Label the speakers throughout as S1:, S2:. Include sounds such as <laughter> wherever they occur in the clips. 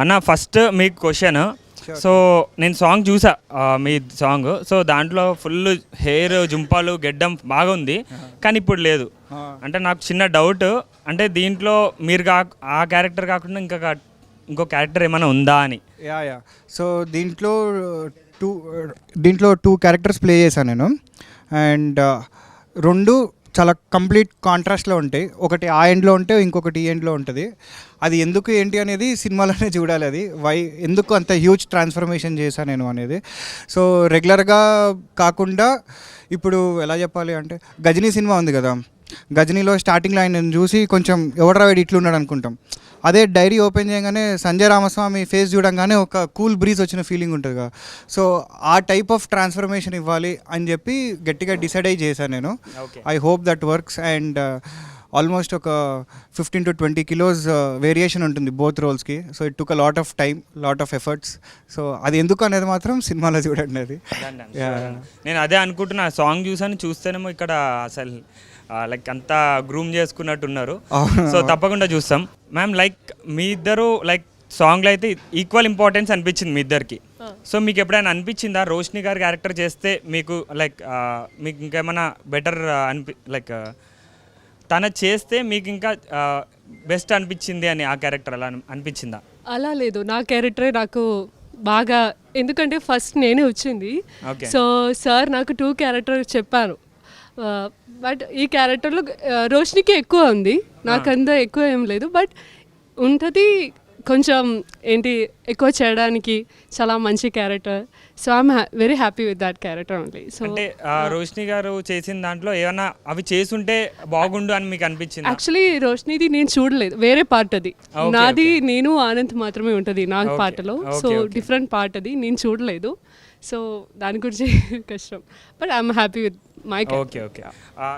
S1: అన్న ఫస్ట్ మీకు question so నేను సాంగ్ చూసా మీ సాంగ్ సో దాంట్లో ఫుల్ హెయిర్ జుంపాలు గెడ్డం బాగుంది కానీ ఇప్పుడు లేదు. అంటే నాకు చిన్న డౌట్ అంటే దీంట్లో మీరు కా ఆ క్యారెక్టర్ కాకుండా ఇంకా ఇంకో క్యారెక్టర్ ఏమైనా ఉందా అని.
S2: యా యా సో దీంట్లో టూ దీంట్లో టూ క్యారెక్టర్స్ ప్లే చేశాను నేను. అండ్ రెండు చాలా కంప్లీట్ కాంట్రాస్ట్లో ఉంటాయి. ఒకటి ఆ ఎండ్లో ఉంటే ఇంకొకటి ఈ ఎండ్లో ఉంటుంది. అది ఎందుకు ఏంటి అనేది సినిమాలోనే చూడాలి అది. వై ఎందుకు అంత హ్యూజ్ ట్రాన్స్ఫర్మేషన్ చేశాను నేను అనేది. సో రెగ్యులర్గా కాకుండా ఇప్పుడు ఎలా చెప్పాలి అంటే గజనీ సినిమా ఉంది కదా. గజనీలో స్టార్టింగ్లో ఆయన చూసి కొంచెం ఎవడరా వీడు ఇట్లున్నాడు అనుకుంటాం. అదే డైరీ ఓపెన్ చేయగానే సంజయ్ రామస్వామి ఫేస్ చూడంగానే ఒక కూల్ బ్రీజ్ వచ్చిన ఫీలింగ్ ఉంటుంది కదా సో ఆ టైప్ ఆఫ్ ట్రాన్స్ఫర్మేషన్ ఇవ్వాలి అని చెప్పి గట్టిగా డిసైడ్ అయ్యి చేశాను నేను. I hope that works and almost ఒక fifteen to twenty kilos variation ఉంటుంది both రోల్స్కి. So it took a lot of time lot of efforts. So అది ఎందుకు అనేది మాత్రం సినిమాలో చూడండి అది.
S1: నేను అదే అనుకుంటున్నా. సాంగ్ చూసాను చూస్తేనేమో ఇక్కడ అసలు లైక్ అంతా గ్రూమ్ చేసుకున్నట్టున్నారు.
S2: అవును.
S1: సో తప్పకుండా చూస్తాం. మ్యామ్ లైక్ మీ ఇద్దరు లైక్ సాంగ్లో అయితే ఈక్వల్ ఇంపార్టెన్స్ అనిపించింది మీ ఇద్దరికి. సో మీకు ఎప్పుడైనా అనిపించిందా రోష్ని గారి క్యారెక్టర్ చేస్తే మీకు లైక్ మీకు ఇంకేమైనా బెటర్ అనిపి లైక్ తన చేస్తే మీకు ఇంకా బెస్ట్ అనిపించింది అని ఆ క్యారెక్టర్ అలా అని- అనిపించిందా?
S3: అలా లేదు. నా క్యారెక్టరే నాకు బాగా ఎందుకంటే ఫస్ట్ నేనే వచ్చింది. సో సార్ నాకు టూ క్యారెక్టర్ చెప్పారు. బట్ ఈ క్యారెక్టర్లో రోషనికి ఎక్కువ ఉంది. నాకు అంత ఎక్కువ ఏం లేదు. బట్ ఉంటుంది కొంచెం ఏంటి ఎక్కువ చేయడానికి చాలా మంచి character. So I'm very happy with that character only so
S1: అంటే రోష్ని గారు చేసిన దాంట్లో ఏమన్నా అవి చేసుంటే బాగుండు అని మీకు అనిపించింది?
S3: యాక్చువల్లీ రోషనీది నేను చూడలేదు. వేరే పార్ట్ అది. నాది నేను ఆనంద్ మాత్రమే ఉంటుంది నా పాటలో. సో. డిఫరెంట్ పార్ట్ అది. నేను చూడలేదు. సో దాని గురించి <laughs> కష్టం. But I'm happy with my
S1: okay okay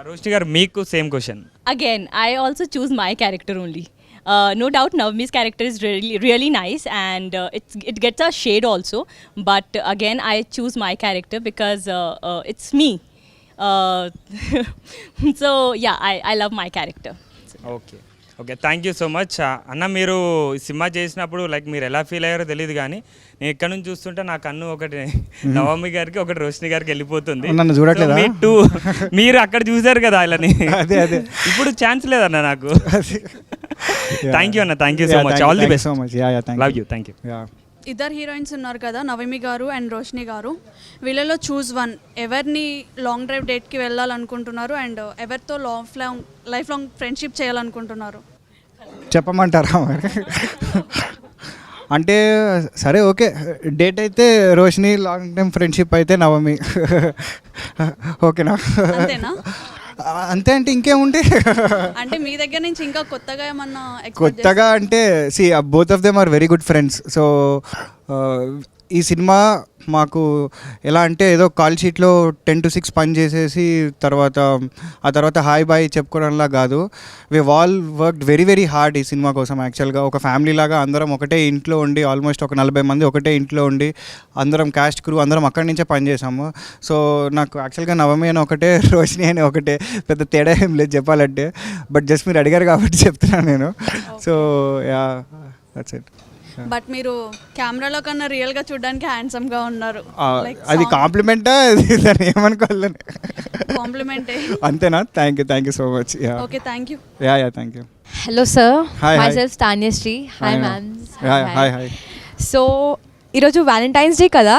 S1: Roshni గారు మీకు same question
S4: Again, I also choose my character only. Uh, no doubt, Navmi's character is really, really nice, and uh, it's, it gets a shade also. But uh, again, I choose my character because uh, uh, it's me. Uh, <laughs> so yeah, I, I love my character.
S1: Okay Okay thank you so much అన్న మీరు ఈ cinema చేసినప్పుడు like మీరు ఎలా feel అయ్యారో తెలియదు కానీ నేను ఇక్కడ నుంచి చూస్తుంటే నా కన్ను ఒకటి నవమి గారికి ఒకటి రోషిని గారికి వెళ్ళిపోతుంది.
S2: నన్ను చూడట్లేదా?
S1: మీ two మీరు అక్కడ చూసారు కదా ఇలాని
S2: అదే, అదే.
S1: ఇప్పుడు ఛాన్స్ లేదన్న నాకు. థ్యాంక్ యూ అన్న thank you so much all the best
S2: so much yeah yeah thank
S1: love you thank you
S2: yeah
S5: ఇద్దరు హీరోయిన్స్ ఉన్నారు కదా నవమి గారు అండ్ రోషిని గారు. వీళ్ళలో చూస్ వన్. ఎవరిని లాంగ్ డ్రైవ్ డేట్కి వెళ్ళాలనుకుంటున్నారు అండ్ ఎవరితో life long life long friendship చేయాలనుకుంటున్నారు?
S2: చెప్పమంటారా మరి? అంటే సరే ఓకే. డేట్ అయితే రోషిని లాంగ్ టైం ఫ్రెండ్షిప్ అయితే నవమి. ఓకేనా?
S5: అంతేనా?
S2: అంతే అంటే ఇంకేముంటే
S5: అంటే మీ దగ్గర నుంచి ఇంకా కొత్తగా ఏమన్నా
S2: కొత్తగా అంటే see both of them are very good friends so ఈ సినిమా మాకు ఎలా అంటే ఏదో కాల్ షీట్లో టెన్ టు సిక్స్ పని చేసేసి తర్వాత ఆ తర్వాత హాయ్ బాయ్ చెప్పుకోవడంలా కాదు. We all work very very hard ఈ సినిమా కోసం యాక్చువల్గా. ఒక ఫ్యామిలీ లాగా అందరం ఒకటే ఇంట్లో ఉండి ఆల్మోస్ట్ ఒక నలభై మంది ఒకటే ఇంట్లో ఉండి అందరం క్యాస్ట్ క్రూ అందరం అక్కడి నుంచే పని చేసాము సో నాకు యాక్చువల్గా నవమి అని ఒకటే <laughs> రోషిని అని ఒకటే పెద్ద తేడా ఏం లేదు చెప్పాలంటే. బట్ జస్ట్ మీరు అడిగారు కాబట్టి చెప్తున్నాను నేను. So yeah that's it
S5: but మీరు కెమెరాలో కన్నా రియల్గా చూడడానికి హ్యాండ్సమ్గా ఉన్నారు.
S2: అది కాంప్లిమెంటా దాన్ని ఏమనుకోవాలని
S5: కాంప్లిమెంటే
S2: అంతేనా? Thank you thank you so
S5: much yeah okay
S2: thank you yeah yeah
S6: thank you
S2: hi.
S6: Myself Tanya Sri. Hi,
S2: Hi,
S6: ma'am.
S2: Hi hi hi
S6: so ఈరోజు వ్యాలంటైన్స్ డే కదా?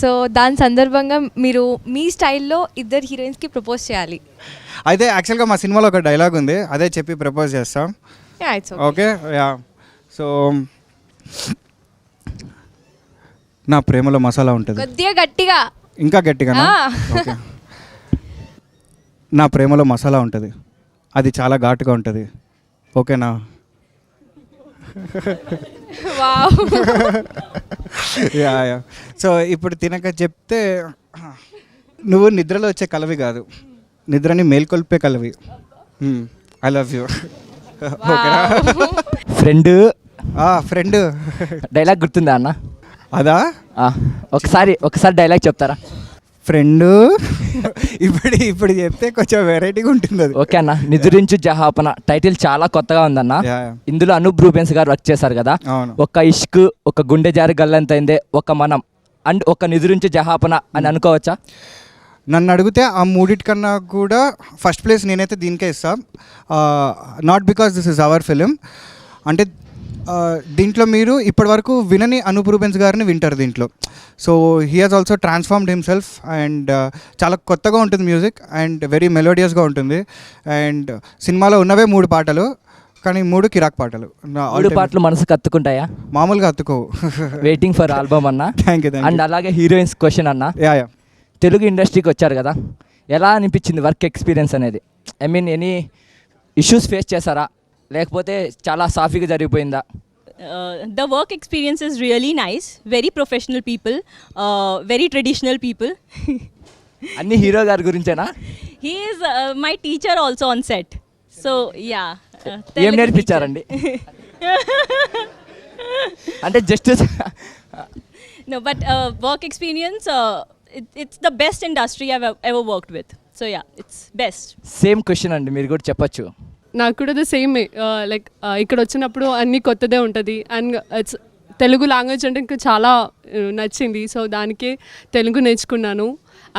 S6: సో దాని సందర్భంగా మీరు మీ స్టైల్లో ఇద్దరు హీరోయిన్స్కి ప్రపోజ్ చేయాలి.
S2: అయితే యాక్చువల్గా మా సినిమాలో ఒక డైలాగ్ ఉంది. అదే చెప్పి ప్రపోజ్ చేస్తాం.
S6: ఇట్స్
S2: ఓకే యా సో నా ప్రేమలో మసాలా ఉంటుంది.
S6: కొద్దిగా గట్టిగా.
S2: ఇంకా గట్టిగా. ఓకే. నా ప్రేమలో మసాలా ఉంటుంది. అది చాలా ఘాటుగా ఉంటుంది. ఓకేనా? Yeah yeah. సో ఇప్పుడు తినక చెప్తే నువ్వు నిద్రలో వచ్చే కలవి కాదు. నిద్రని మేల్కొల్పే కలవి. ఐ లవ్ యూ ఓకేనా?
S7: Friend
S2: friend.
S7: డైలాగ్ గుర్తుందా అన్న?
S2: అదా?
S7: ఒకసారి ఒకసారి డైలాగ్ చెప్తారా?
S2: ఫ్రెండ్. ఇప్పుడు ఇప్పుడు చెప్తే కొంచెం వెరైటీగా ఉంటుంది అది.
S7: ఓకే అన్న నిద్రించు జహాపన. టైటిల్ చాలా కొత్తగా ఉందన్న. ఇందులో అనూప్ రూబెన్స్ గారు వర్క్ చేశారు కదా. ఒక ఇష్క్ ఒక గుండె జారి గల్లంతైందే ఒక మనం. అండ్ ఒక నిద్రించు జహాపన అని అనుకోవచ్చా?
S2: నన్ను అడిగితే ఆ మూడిటికన్నా కూడా ఫస్ట్ ప్లేస్ నేనైతే దీనికే ఇస్తా. Not because this is our film అంటే దీంట్లో మీరు ఇప్పటివరకు వినని అనూప్ రూబెన్స్ గారిని వింటారు దీంట్లో. So he has also transformed himself and చాలా కొత్తగా ఉంటుంది మ్యూజిక్ అండ్ వెరీ మెలోడియస్గా ఉంటుంది. అండ్ సినిమాలో ఉన్నవే మూడు పాటలు కానీ మూడు కిరాక్ పాటలు.
S7: మూడు పాటలు మనసు కత్తుకుంటాయా
S2: మామూలుగా అత్తుకోవు
S7: వెయిటింగ్ ఫర్ ఆల్బమ్ అన్న?
S2: థ్యాంక్ యూ
S7: అండ్ అలాగే హీరోయిన్స్ క్వశ్చన్ అన్న?
S2: యా యా
S7: తెలుగు ఇండస్ట్రీకి వచ్చారు కదా? ఎలా అనిపించింది వర్క్ ఎక్స్పీరియన్స్ అనేది? I mean any issues face చేశారా? లేకపోతే చాలా సాఫీగా జరిగిపోయిందా?
S4: The work experience is really nice very professional people very traditional people
S7: అన్ని హీరో గారి గురించేనా?
S4: He's my teacher also on set so yeah
S7: ఏం నేర్పించారండి? <laughs> అంటే
S4: just no but work experience it's the best industry I ever worked with so yeah it's best
S7: same question అండి మీరు కూడా చెప్పచ్చు.
S3: నాకు కూడా ద సేమ్ లైక్ ఇక్కడ వచ్చినప్పుడు అన్నీ కొత్తదే ఉంటుంది. అండ్ ఇట్స్ తెలుగు లాంగ్వేజ్ అంటే ఇంకా చాలా uh, నచ్చింది. సో దానికే తెలుగు నేర్చుకున్నాను.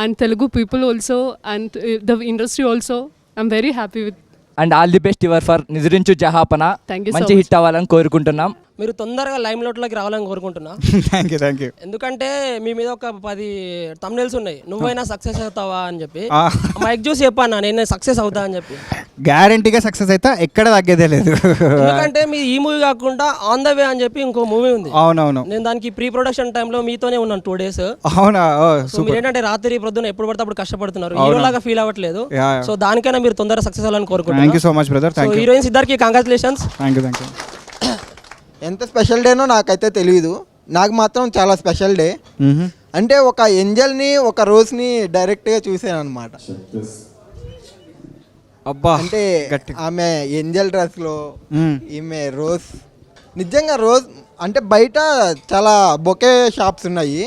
S3: And Telugu people also and the industry also I'm
S7: very happy with and all the best your
S3: for Nidrinchu Jahapana
S7: మంచి. హిట్ అవ్వాలని కోరుకుంటున్నాం.
S8: మీరు తొందరగా లైమ్ లోట్లోకి రావాలని కోరుకుంటున్నా.
S2: థ్యాంక్ యూ థ్యాంక్ యూ
S8: ఎందుకంటే మీ మీద ఒక పది తమ్నెల్స్ ఉన్నాయి. నువ్వైనా సక్సెస్ అవుతావా అని చెప్పి. మైక్ చూసి చెప్పాను నేను సక్సెస్ అవుతా అని చెప్పి.
S2: గ్యారంటీగా సక్సెస్ అయితే ఎక్కడ తగ్గేదే లేదు.
S8: ఎందుకంటే మీ ఈ మూవీ కాకుండా ఆన్ ద వే అని చెప్పి ఇంకో మూవీ ఉంది.
S2: అవునవును.
S8: నేను దానికి ప్రీ ప్రొడక్షన్ టైంలో మీతోనే ఉన్నాను టూ డేస్
S2: అవునా?
S8: మీరు ఏంటంటే రాత్రి ప్రొద్దున ఎప్పుడు పడితే అప్పుడు కష్టపడుతున్నారు. హీరో లాగా ఫీల్ అవ్వట్లేదు. సో దానికైనా మీరు తొందరగా సక్సెస్ అవ్వాలని
S2: థ్యాంక్ యూ
S8: కోరుకుంటున్నాను
S2: so much
S8: brother
S2: thank you
S8: heroines ఇద్దరికి congratulations
S2: thank you thank you
S9: ఎంత స్పెషల్ డేనో నాకైతే తెలియదు నాకు మాత్రం చాలా స్పెషల్ డే అంటే ఒక ఏంజల్ని ఒక రోజ్ని డైరెక్ట్గా చూసాను అనమాట
S2: అబ్బా
S9: అంటే ఆమె ఏంజల్ డ్రెస్లో. ఈమె రోజ్ నిజంగా రోజ్ అంటే బయట చాలా బొకే షాప్స్ ఉన్నాయి.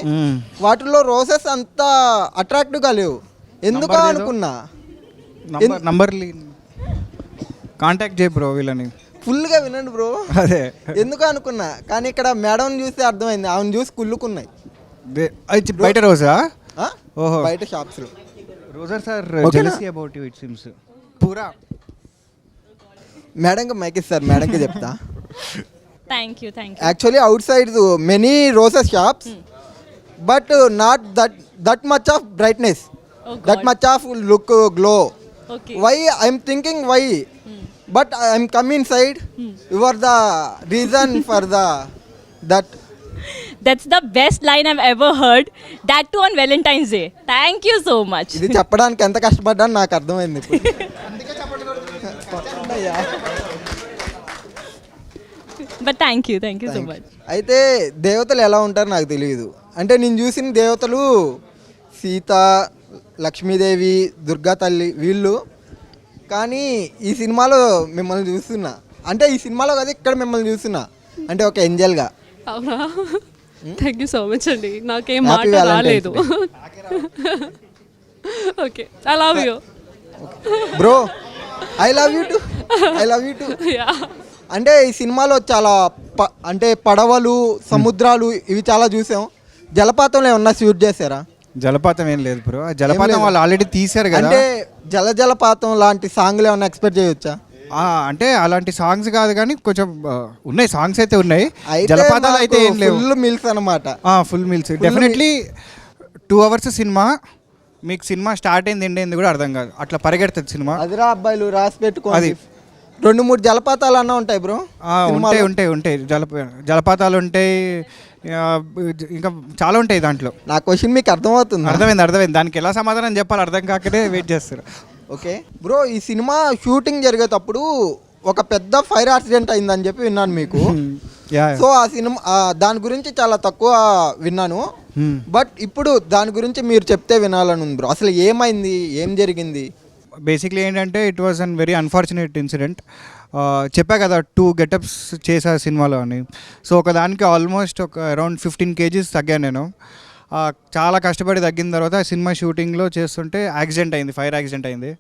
S9: వాటిలో రోజెస్ అంత అట్రాక్టివ్గా లేవు. ఎందుకో. అనుకున్నా?
S2: నంబర్ నంబర్ కాంటాక్ట్ చేయి బ్రో వీళ్ళని.
S9: ఫుల్గా వినండి బ్రో.
S2: అదే.
S9: ఎందుకో అనుకున్నా కానీ ఇక్కడ మేడం చూస్తే అర్థమైంది. ఆమెను చూసి కుళ్ళుకున్నాయి.
S2: బయట రోజా?
S9: ఆ?
S2: ఓహో.
S9: బయట షాప్స్లో
S2: రోజా
S9: sir?
S2: Jealousy about you it seems పూరా.
S9: మేడంకి మైక్ ఇస్తారు మేడంకి చెప్తా.
S4: Thank you, thank you.
S9: Actually outside many roses shops but not that that
S4: much
S9: of
S4: brightness
S9: that. Much of look
S4: glow.
S9: Why I'm thinking why but I'm coming side you are the reason for the that
S4: That's the best line I've ever heard. That too on Valentine's Day. Thank you so much.
S9: ఇది చెప్పడానికి ఎంత కష్టపడ్డాను నాకు అర్థమైంది
S4: but thank you, thank you so much.
S9: అయితే దేవతలు ఎలా ఉంటారో నాకు తెలియదు అంటే నేను చూసిన దేవతలు సీత లక్ష్మీదేవి దుర్గా తల్లి వీళ్ళు కానీ ఈ సినిమాలో మిమ్మల్ని చూస్తున్నా. అంటే ఈ సినిమాలో కదా ఇక్కడ మిమ్మల్ని చూస్తున్నా. అంటే ఒక ఏంజల్గా
S3: అవునా? థ్యాంక్ యూ సో మచ్ అండి. నాకేం మాట రాలేదు. Okay I love
S9: you bro I love you too I love you
S3: too
S9: అంటే ఈ సినిమాలో చాలా అంటే పడవలు సముద్రాలు ఇవి చాలా చూసాం. జలపాతంలో ఏమన్నా షూట్ చేశారా?
S2: జలపాతం ఏం లేదు బ్రో. ఆ జలపాతం. వాళ్ళు ఆల్రెడీ తీశారు కదా.
S9: అంటే జల జలపాతం లాంటి సాంగ్లు ఏమన్నా ఎక్స్పెక్ట్ చేయొచ్చా?
S2: ఆ, అంటే అలాంటి సాంగ్స్ కాదు కానీ కొంచెం ఆ, ఉన్నాయి సాంగ్స్ అయితే ఉన్నాయి. జలపాతాలు అయితే ఏం లేవు.
S9: ఫుల్ మిల్స్ అనమాట
S2: full meals definitely two hours cinema మీకు సినిమా స్టార్ట్ అయింది ఎండ్ అయింది కూడా అర్థం కాదు. అట్లా పరిగెడుతుంది సినిమా
S9: అదిరా అబ్బాయిలు రాసి పెట్టుకోండి.
S2: అది.
S9: రెండు మూడు జలపాతాలు అన్న ఉంటాయి బ్రో
S2: ఆ, ఉంటాయి ఉంటాయి ఉంటాయి. జలప జలపాతాలు ఉంటాయి ఇంకా చాలా ఉంటాయి దాంట్లో.
S9: నా క్వశ్చన్ మీకు అర్థమవుతుంది?
S2: అర్థమైంది అర్థమైంది. దానికి ఎలా సమాధానం చెప్పాలి అర్థం కాకనే వెయిట్ చేస్తారు.
S9: ఓకే. బ్రో ఈ సినిమా షూటింగ్ జరిగేటప్పుడు ఒక పెద్ద ఫైర్ యాక్సిడెంట్ అయిందని చెప్పి విన్నాను మీకు. <laughs> సో ఆ సినిమా దాని గురించి చాలా తక్కువ విన్నాను.
S2: Hmm.
S9: బట్ ఇప్పుడు దాని గురించి మీరు చెప్తే వినాలని ఉంది బ్రో. అసలు ఏమైంది? ఏం జరిగింది?
S2: బేసిక్లీ ఏంటంటే it was an very unfortunate incident చెప్పా కదా టూ గెటప్స్ చేసా సినిమాలో అని. సో ఒక దానికి ఆల్మోస్ట్ ఒక అరౌండ్ ఫిఫ్టీన్ కేజీస్ తగ్గాను నేను. చాలా కష్టపడి తగ్గిన తర్వాత సినిమా షూటింగ్లో చేస్తుంటే యాక్సిడెంట్ అయింది ఫైర్ యాక్సిడెంట్ అయింది.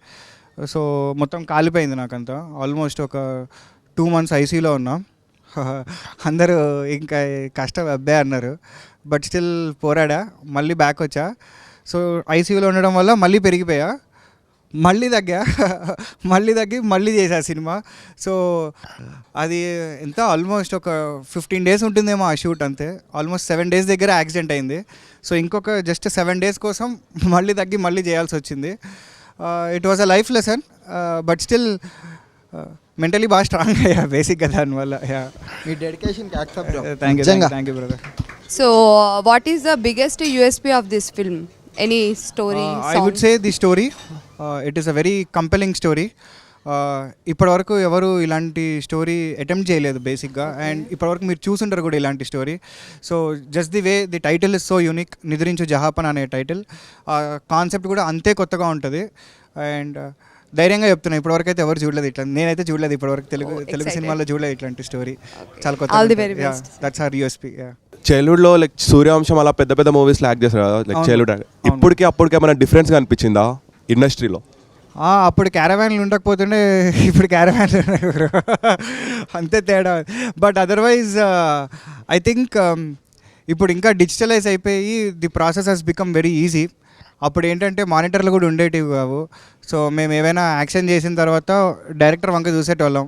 S2: సో మొత్తం కాలిపోయింది నాకంతా. ఆల్మోస్ట్ ఒక టూ మంత్స్ ఐసీలో ఉన్నా. <laughs> అందరూ ఇంకా కష్టం అబ్బే అన్నారు. బట్ స్టిల్ పోరాడా మళ్ళీ బ్యాక్ వచ్చా. సో ఐసీయూలో ఉండడం వల్ల మళ్ళీ పెరిగిపోయా. మళ్ళీ తగ్గా మళ్ళీ తగ్గి మళ్ళీ చేసా సినిమా. సో అది ఎంత ఆల్మోస్ట్ ఒక ఫిఫ్టీన్ డేస్ ఉంటుందేమో ఆ షూట్ అంతే. ఆల్మోస్ట్ సెవెన్ డేస్ దగ్గర యాక్సిడెంట్ అయింది. సో ఇంకొక జస్ట్ సెవెన్ డేస్ కోసం మళ్ళీ తగ్గి మళ్ళీ చేయాల్సి వచ్చింది. It was a life lesson but still mentally బాగా స్ట్రాంగ్ అయ్యా బేసిక్గా దానివల్ల
S9: మీ
S2: dedication thank
S9: you
S2: thank you brother
S10: So, uh, what is the biggest USP of this film? Any story? I?
S2: Would say the story it is a very compelling story ఇప్పటివరకు ఎవరు ఇలాంటి story attempt చేయలేదు బేసిక్గా and ఇప్పటివరకు మీరు చూసుంటారు కూడా ఇలాంటి story so just the way the title is so unique Nidrinchu Jahapana అనే టైటిల్ కాన్సెప్ట్ కూడా అంతే కొత్తగా ఉంటుంది. అండ్ ధైర్యంగా చెప్తున్నా ఇప్పటివరకు అయితే ఎవరు చూడలేదు ఇట్లా నేనైతే చూడలేదు ఇప్పటివరకు తెలుగు
S10: Oh,
S2: తెలుగు
S10: excited.
S2: సినిమాలో చూడలేదు ఇట్లాంటి స్టోరీ చాలా కొత్త. దట్స్ ఆర్ యూఎస్పీ
S11: చైల్డ్హుడ్లో లైక్ సూర్యవంశం అలా పెద్ద పెద్ద మూవీస్ లాక్ చేస్తారు కదా లైక్. చైల్డ్హుడ్. ఇప్పటికి అప్పటికి ఏమైనా డిఫరెన్స్ కనిపించిందా? ఇండస్ట్రీలో.
S2: అప్పుడు క్యారవాన్లు ఉండకపోతుండే ఇప్పుడు క్యారవాన్లు ఉన్నాయి అంతే తేడా. బట్ అదర్వైజ్ ఐ థింక్ ఇప్పుడు ఇంకా డిజిటలైజ్ అయిపోయి the process has become very easy అప్పుడు ఏంటంటే మానిటర్లు కూడా ఉండేటివి కావు. సో మేము ఏమైనా యాక్షన్ చేసిన తర్వాత డైరెక్టర్ వంక చూసేటోళ్ళం.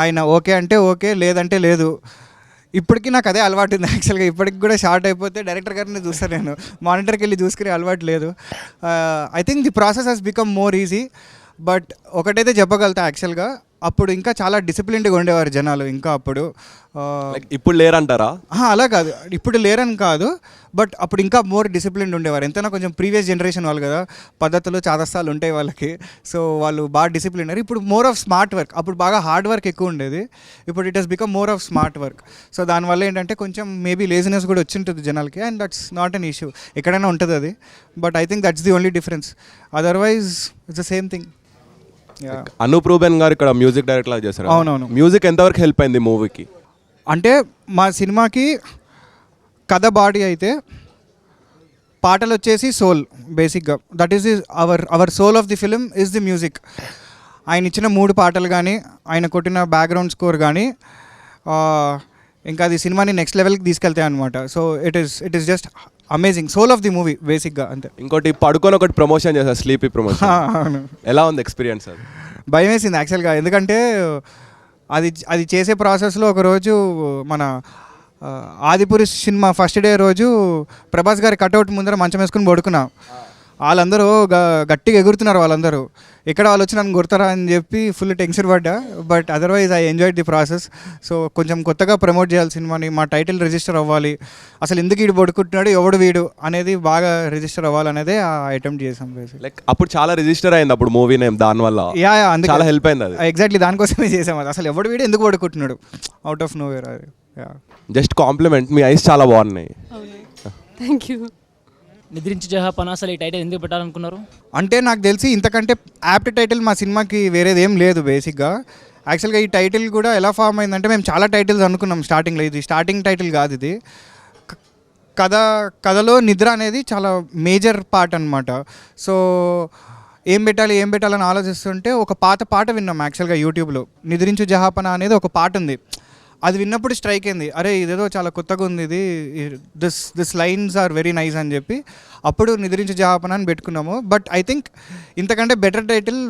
S2: ఆయన ఓకే అంటే ఓకే లేదంటే లేదు. ఇప్పటికీ నాకు అదే అలవాటు ఉంది యాక్చువల్గా. ఇప్పటికి కూడా షార్ట్ అయిపోతే డైరెక్టర్ గారిని చూస్తాను నేను. మానిటర్కి వెళ్ళి చూసుకునే అలవాటు లేదు. I think the process has become more easy but ఒకటైతే చెప్పగలుగుతా యాక్చువల్గా. అప్పుడు ఇంకా చాలా డిసిప్లిన్డ్గా ఉండేవారు జనాలు ఇంకా అప్పుడు.
S11: ఇప్పుడు లేరంటారా?
S2: అలా కాదు. ఇప్పుడు లేరని కాదు. బట్ అప్పుడు ఇంకా మోర్ డిసిప్లిన్ ఉండేవారు. ఎంతైనా కొంచెం ప్రీవియస్ జనరేషన్ వాళ్ళు కదా పద్ధతులు చాదస్తాలు ఉంటాయి వాళ్ళకి. సో వాళ్ళు బాగా డిసిప్లిన్ ఇప్పుడు మోర్ ఆఫ్ స్మార్ట్ వర్క్ అప్పుడు బాగా హార్డ్ వర్క్ ఎక్కువ ఉండేది. ఇప్పుడు it has become more of smart work so దానివల్ల ఏంటంటే కొంచెం మేబీ లేజినెస్ కూడా వచ్చింటుంది జనాలకి. And that's not an issue ఎక్కడైనా ఉంటుంది అది. But I think that's the only difference otherwise it's the same thing
S11: Anup Ruben గారు ఇక్కడ మ్యూజిక్ డైరెక్టర్ లాగా చేశారు.
S2: అవునవును.
S11: మ్యూజిక్ ఎంతవరకు హెల్ప్ అయింది మూవీకి
S2: అంటే మా సినిమాకి కథ బాడీ అయితే పాటలు వచ్చేసి సోల్ బేసిక్గా that is our our soul of the film is the music ఆయన ఇచ్చిన మూడు పాటలు కానీ ఆయన కొట్టిన బ్యాక్గ్రౌండ్ స్కోర్ కానీ ఇంకా అది సినిమాని నెక్స్ట్ లెవెల్కి తీసుకెళ్తాయి అనమాట so it is it is just amazing soul of the movie బేసిక్గా అంతే
S11: ఇంకోటి పడుకొని ఒకటి ప్రమోషన్ చేశారు స్లీపీ ప్రమోషన్ <laughs> ఎలా ఉంది ఎక్స్పీరియన్స్ అది?
S2: భయం వేసింది యాక్చువల్గా ఎందుకంటే అది అది చేసే ప్రాసెస్లో ఒకరోజు మన ఆదిపురుష్ సినిమా ఫస్ట్ డే రోజు ప్రభాస్ గారి కట్అవుట్ ముందర మంచం వేసుకుని పడుకున్నా. వాళ్ళందరూ గ- గట్టిగా ఎగురుతున్నారు వాళ్ళందరూ. ఎక్కడ వాళ్ళు వచ్చి నన్ను కొడతారా అని చెప్పి ఫుల్ టెన్షన్ పడ్డా. But otherwise I enjoyed the process so కొంచెం కొత్తగా ప్రమోట్ చేయాలి సినిమాని మా టైటిల్ రిజిస్టర్ అవ్వాలి. అసలు ఎందుకు వీడు పడుకుంటున్నాడు ఎవడు వీడు అనేది బాగా రిజిస్టర్ అవ్వాలనేదే ఆ అటెంప్ట్ చేసాం
S11: లైక్ అప్పుడు చాలా రిజిస్టర్ అయింది అప్పుడు మూవీ నేమ్ దానివల్ల.
S2: యా యా అందుకే.
S11: చాలా హెల్ప్ అయింది అది.
S2: ఎగ్జాక్ట్లీ దానికోసమే చేసాం అది. అసలు ఎవడు వీడు ఎందుకు పడుకుంటున్నాడు అవుట్ ఆఫ్ నో వేర్ అది. యా
S11: జస్ట్ కాంప్లిమెంట్ మీ ఐస్ చాలా బాగున్నాయి.
S3: థ్యాంక్ యూ
S8: నిద్రించి జహాపన అసలు ఈ టైటిల్ ఎందుకు పెట్టాలనుకున్నారు?
S2: అంటే నాకు తెలిసి ఇంతకంటే యాప్ట్ టైటిల్ మా సినిమాకి వేరేది ఏం లేదు బేసిక్గా యాక్చువల్గా ఈ టైటిల్ కూడా ఎలా ఫామ్ అయిందంటే మేము చాలా టైటిల్స్ అనుకున్నాం స్టార్టింగ్లో ఇది స్టార్టింగ్ టైటిల్ కాదు ఇది. కథ కథలో నిద్ర అనేది చాలా మేజర్ పార్ట్ అనమాట సో ఏం పెట్టాలి ఏం పెట్టాలని ఆలోచిస్తుంటే ఒక పాత పాట విన్నాం యాక్చువల్గా యూట్యూబ్లో నిద్రించు జహాపన అనేది ఒక పాట ఉంది. అది విన్నప్పుడు స్ట్రైక్ అయింది. అరే ఇదేదో చాలా కొత్తగా ఉంది ఇది this this lines are very nice అని చెప్పి అప్పుడు నిద్రించు జహాపన అని పెట్టుకున్నాము. బట్ ఐ థింక్ ఇంతకంటే బెటర్ టైటిల్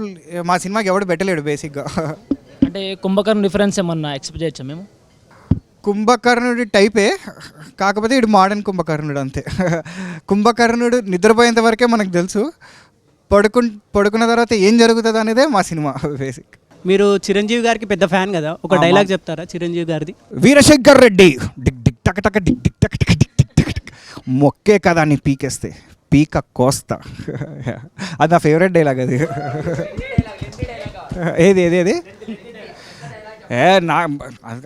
S2: మా సినిమాకి ఎవడు పెట్టలేడు బేసిక్గా
S8: అంటే కుంభకర్ణ డిఫరెన్స్ ఏమన్నా ఎక్స్పెక్ట్ చేయొచ్చా మేము?
S2: కుంభకర్ణుడి టైపే కాకపోతే ఇటు మోడర్న్ కుంభకర్ణుడు అంతే. కుంభకర్ణుడు నిద్రపోయేంత వరకే మనకు తెలుసు. పడుకు పడుకున్న తర్వాత ఏం జరుగుతుంది అనేదే మా సినిమా బేసిక్
S12: మీరు చిరంజీవి గారికి పెద్ద ఫ్యాన్ కదా? ఒక డైలాగ్ చెప్తారా చిరంజీవి గారిది?
S2: వీరశంకర్ రెడ్డి. డిక్ డిక్ టక టక డిక్ డిక్ టక టక డిక్ డిక్ టక టక. మొక్కే కదా అని పీకేస్తే. పీక కోస్తా. అది నా ఫేవరెట్ డైలాగ్ అది. <laughs> ఏది ఏది ఏది? ఏ నా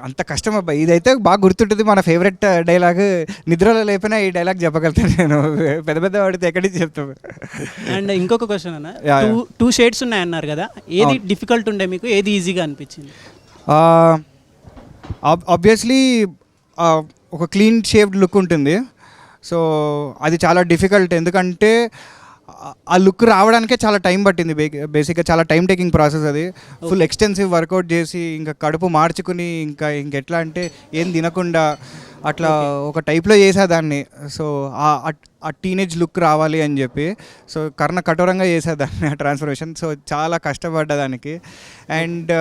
S2: అంత కష్టం అబ్బాయి ఇదైతే బాగా గుర్తుంటుంది మన ఫేవరెట్ డైలాగ్ నిద్రలో లేపినా ఈ డైలాగ్ చెప్పగలుగుతాను నేను. పెద్ద పెద్ద వాడితే ఎక్కడి నుంచి చెప్తాను
S12: అండ్ ఇంకొక క్వశ్చన్ అన్న. టూ. టూ షేడ్స్ ఉన్నాయన్నారు కదా. ఏది. డిఫికల్ట్ ఉండే మీకు? ఏది ఈజీగా అనిపించింది?
S2: ఆబ్వియస్లీ ఒక క్లీన్ షేప్డ్ లుక్ ఉంటుంది. సో అది చాలా డిఫికల్ట్ ఎందుకంటే ఆ- లుక్ రావడానికే చాలా టైం పట్టింది. బేసిక్గా చాలా టైం టేకింగ్ ప్రాసెస్ అది. ఫుల్ ఎక్స్టెన్సివ్ వర్కౌట్ చేసి ఇంకా కడుపు మార్చుకుని ఇంకా ఇంకెట్లా అంటే ఏం తినకుండా అట్లా ఒక టైప్లో చేసేదాన్ని సో ఆ- టీనేజ్ లుక్ రావాలి అని చెప్పి. సో కర్ణ కఠోరంగా చేసేదాన్ని ఆ ట్రాన్స్ఫర్మేషన్ సో చాలా కష్టపడ్డదానికి అండ్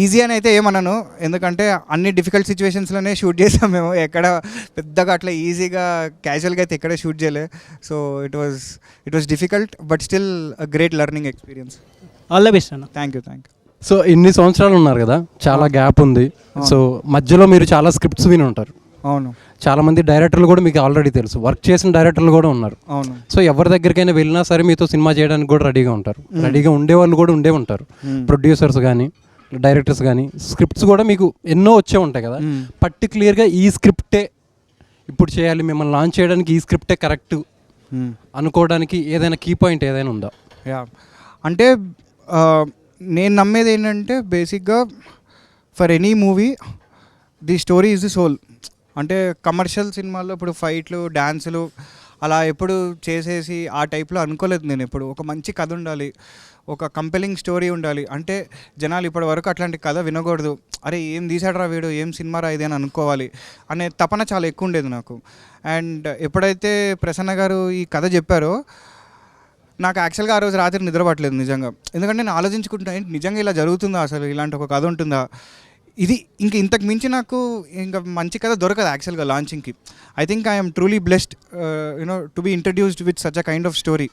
S2: ఈజీ అని అయితే ఏమన్నాను ఎందుకంటే అన్ని డిఫికల్ట్ సిచ్యువేషన్స్లోనే షూట్ చేసాం మేము. ఎక్కడ పెద్దగా అట్లా ఈజీగా క్యాజువల్గా అయితే ఎక్కడ షూట్ చేయలే. So it was it was difficult but still great learning experience
S12: all the best అన్న.
S2: Thank you thank you
S13: so ఇన్ని సంవత్సరాలు ఉన్నారు కదా చాలా గ్యాప్ ఉంది. సో మధ్యలో మీరు చాలా స్క్రిప్ట్స్ విని ఉంటారు.
S2: అవును.
S13: చాలా మంది డైరెక్టర్లు కూడా మీకు ఆల్రెడీ తెలుసు. వర్క్ చేసిన డైరెక్టర్లు కూడా ఉన్నారు.
S2: అవును.
S13: సో ఎవరి దగ్గరికైనా వెళ్ళినా సరే మీతో సినిమా చేయడానికి కూడా రెడీగా ఉంటారు. రెడీగా ఉండేవాళ్ళు కూడా ఉండే ఉంటారు. ప్రొడ్యూసర్స్ కానీ డైరెక్టర్స్ కానీ స్క్రిప్ట్స్ కూడా మీకు ఎన్నో వచ్చే ఉంటాయి కదా. పర్టికులర్గా ఈ స్క్రిప్టే ఇప్పుడు చేయాలి మిమ్మల్ని లాంచ్ చేయడానికి ఈ స్క్రిప్టే కరెక్ట్ అనుకోవడానికి ఏదైనా కీ పాయింట్ ఏదైనా ఉందా?
S2: యా. అంటే నేను నమ్మేది ఏంటంటే బేసిక్గా for any movie the story is the soul అంటే కమర్షియల్ సినిమాల్లో ఇప్పుడు ఫైట్లు డ్యాన్సులు అలా ఎప్పుడు చేసేసి ఆ టైప్లో అనుకోలేదు నేను ఎప్పుడు. ఒక మంచి కథ ఉండాలి. ఒక కంపెలింగ్ స్టోరీ ఉండాలి. అంటే జనాలు ఇప్పటి వరకు అట్లాంటి కథ వినకూడదు. అరే ఏం తీసాడరా వీడు? ఏం సినిమా రా ఇది అని అనుకోవాలి. అనే తపన చాలా ఎక్కువ ఉండేది నాకు. అండ్ ఎప్పుడైతే ప్రసన్న గారు ఈ కథ చెప్పారో నాకు యాక్చువల్గా ఆ రోజు రాత్రి నిద్రపట్టలేదు నిజంగా. ఎందుకంటే నేను ఆలోచించుకుంటున్నా నిజంగా ఇలా జరుగుతుందా? అసలు ఇలాంటి ఒక కథ ఉంటుందా? ఇది ఇంక ఇంతకు మించి నాకు ఇంకా మంచి కథ దొరకదు యాక్చువల్గా లాంచింగ్కి I think I'm truly blessed you know to be introduced with such a kind of story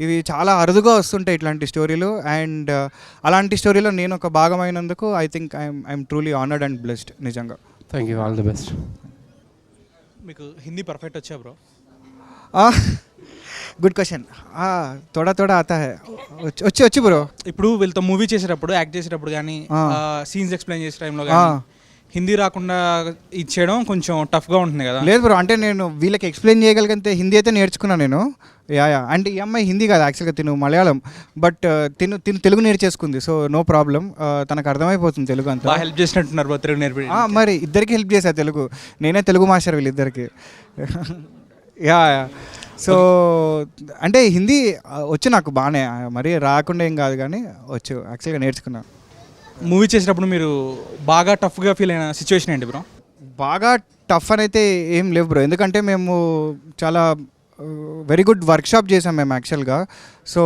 S2: ఇవి చాలా అరుదుగా వస్తుంటాయి ఇట్లాంటి స్టోరీలు అండ్ అలాంటి స్టోరీలో నేను ఒక భాగమైనందుకు I think I'm I'm truly honoured and blessed నిజంగా.
S13: Thank you all the best
S14: మీకు హిందీ పర్ఫెక్ట్ వచ్చా బ్రో
S2: గుడ్ క్వశ్చన్ తోడా తోడా ఆతా హై. వచ్చి వచ్చి బ్రో.
S14: ఇప్పుడు వీళ్ళతో మూవీ చేసేటప్పుడు యాక్ట్ చేసేటప్పుడు కానీ. సీన్స్ ఎక్స్ప్లెయిన్ చేసే టైంలో కానీ హిందీ రాకుండా ఇచ్చేయడం కొంచెం టఫ్గా ఉంటుంది కదా.
S2: లేదు బ్రో అంటే నేను వీళ్ళకి ఎక్స్ప్లెయిన్ చేయగలిగితే హిందీ అయితే నేర్చుకున్నాను నేను. Yeah yeah. అంటే ఈ అమ్మాయి హిందీ కాదు యాక్చువల్గా తిను మలయాళం. బట్ తిను తిను తెలుగు నేర్చేసుకుంది. So no problem. తనకు అర్థమైపోతుంది తెలుగు అంతా.
S14: హెల్ప్ చేసినట్టున్నారు బ్రో తెలుగు నేర్పి.
S2: ఆ, మరి ఇద్దరికి హెల్ప్ చేశా తెలుగు. నేనే తెలుగు మాస్టర్ వీళ్ళిద్దరికి. Yeah yeah. సో అంటే హిందీ వచ్చు నాకు బాగానే మరి రాకుండా ఏం కాదు కానీ వచ్చు. యాక్చువల్గా నేర్చుకున్నా.
S14: మూవీ చేసేటప్పుడు మీరు బాగా టఫ్గా ఫీల్ అయిన సిచ్యువేషన్ ఏంటి బ్రో
S2: బాగా టఫ్ అని అయితే ఏం లేవు బ్రో. ఎందుకంటే మేము చాలా వెరీ గుడ్ వర్క్షాప్ చేసాం మేము యాక్చువల్గా సో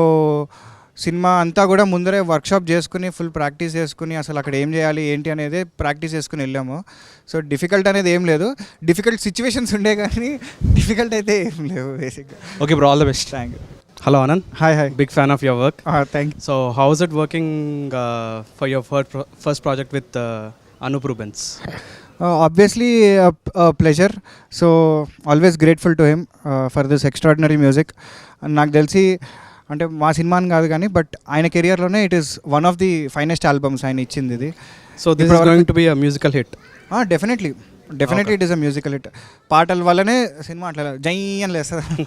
S2: సినిమా అంతా కూడా ముందరే వర్క్షాప్ చేసుకుని ఫుల్ ప్రాక్టీస్ చేసుకుని అసలు అక్కడ ఏం చేయాలి ఏంటి అనేది ప్రాక్టీస్ చేసుకుని వెళ్ళాము. సో డిఫికల్ట్ అనేది ఏం లేదు. డిఫికల్ట్ సిచ్యువేషన్స్ ఉండే కానీ డిఫికల్ట్ అయితే ఏం లేవు బేసిక్గా okay bro
S15: all the
S2: best thank
S15: you fan of your work.
S2: Uh, thank you.
S15: So, how is it working uh, for your first, pro- first project with uh, Anup Rubens?
S2: Obviously pleasure so always grateful to him for this extraordinary music నాకు తెలిసి అంటే మా cinema అని కాదు కానీ but ఆయన కెరియర్లోనే it is one of the finest albums ఆయన ఇచ్చింది ఇది.
S15: Is going to be a musical hit.
S2: Definitely definitely it is a musical hit పాటల వల్లనే సినిమా అట్లా జై అని లేస్తుంది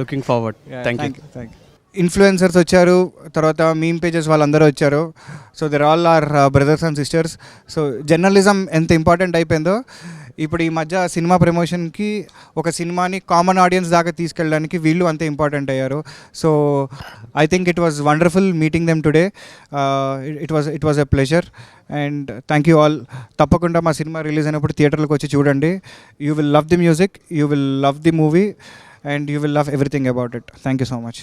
S15: Looking forward. Thank you.
S2: Thank you influencers వచ్చారు తర్వాత మీమ్ పేజెస్ వాళ్ళందరూ వచ్చారు. So there all are brothers and sisters so journalism ఎంత ఇంపార్టెంట్ అయిపోయిందో ఇప్పుడు ఈ మధ్య సినిమా ప్రమోషన్కి ఒక సినిమాని కామన్ ఆడియన్స్ దాకా తీసుకెళ్ళడానికి వీళ్ళు అంతే ఇంపార్టెంట్ అయ్యారు. So I think it was wonderful meeting them today. It was it was a pleasure and thank you all తప్పకుండా మా సినిమా రిలీజ్ అయినప్పుడు థియేటర్లకు వచ్చి చూడండి. You will love the music you will love the movie and you will love everything about it thank you so much